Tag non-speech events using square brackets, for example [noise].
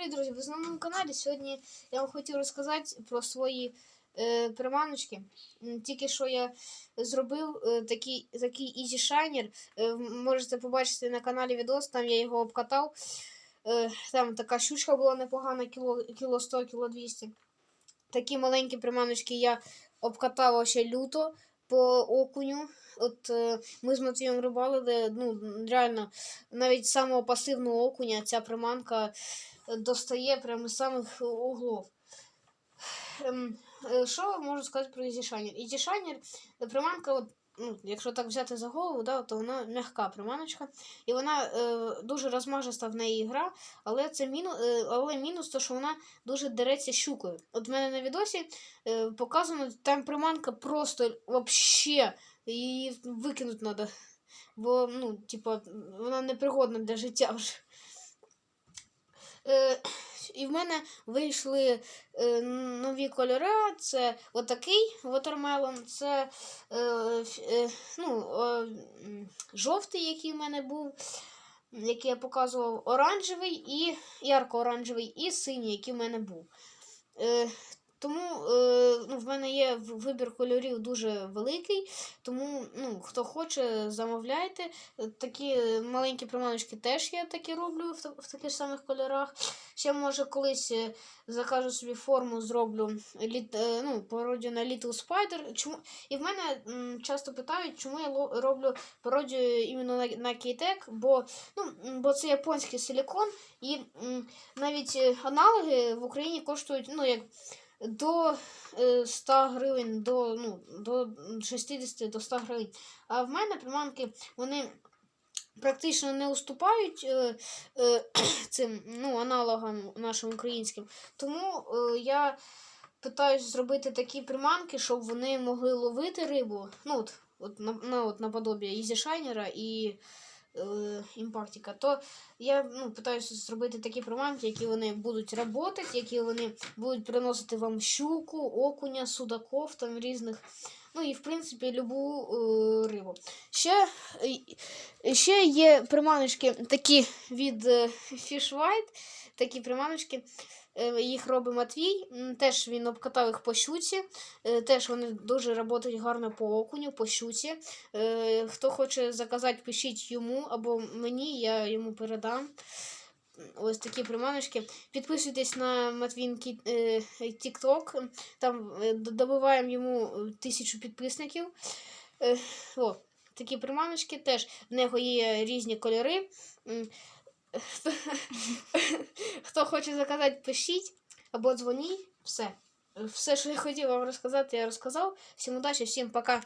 привіт, друзі! Знову на каналі. Сьогодні я вам хотів розказати про свої е, приманочки. Тільки що я зробив е, такий, такий Easy Shiner. Е, можете побачити на каналі відос, там я його обкатав. Е, там така щучка була непогана, кіло, кіло 100, кіло 200. Такі маленькі приманочки я обкатав ще люто по окуню. От е, ми з Матвієм рибалили, ну, реально, навіть самого пасивного окуня ця приманка е, достає прямо з самих углов. Ем, е, Що можу сказати про Ізішанір? Ізішанір приманка, от, ну, якщо так взяти за голову, да, то вона м'яка приманочка. І вона е, дуже розмажиста в неї гра, але це мінус, е, але мінус, то, що вона дуже дереться щукою. От в мене на відосі е, показано, там приманка просто вообще її викинути треба. Бо, ну, типа, вона непригодна для життя вже. Е, і в мене вийшли е, нові кольори. Це отакий watermelon, це е, е, ну, е, жовтий, який в мене був, який я показував, оранжевий і ярко-оранжевий, і синій, який в мене був. Е, тому е, ну, в мене є вибір кольорів дуже великий, тому ну, хто хоче, замовляйте. Е, Такі маленькі приманочки теж я такі роблю в, таких самих кольорах. Ще може колись е, закажу собі форму, зроблю літ, ну, пародію на Little Spider. Чому? І в мене часто питають, чому я роблю пародію іменно на, на Кейтек, бо, ну, бо це японський силікон, і навіть аналоги в Україні коштують ну, як до е, 100 гривень, до, ну, до 60 до 100 гривень. А в мене приманки вони практично не уступають е, е, [clears throat] цим ну, аналогам нашим українським. Тому е, я питаюсь зробити такі приманки, щоб вони могли ловити рибу. Ну, от, от, на, на, от наподобие Ізі Шайнера і е, то я ну, питаюся зробити такі приманки, які вони будуть працювати, які вони будуть приносити вам щуку, окуня, судаков там різних. Ну і в принципі любу е, рибу. Ще, е, ще є приманочки такі від е, Fish White, такі приманочки. е, Їх робить Матвій. Теж він обкатав їх по щуці. Теж вони дуже працюють гарно по окуню, по щуці. Хто хоче заказати, пишіть йому або мені, я йому передам. Ось такі приманочки. Підписуйтесь на Матвінки е, TikTok. Там е, добиваємо йому е, тисячу підписників. Е, о, такі приманочки теж. В нього є різні кольори. [laughs] Хто хоче заказати, пишіть або дзвоніть. Все. Все, що я хотів вам розказати, я розказав. Всім удачі, всім пока.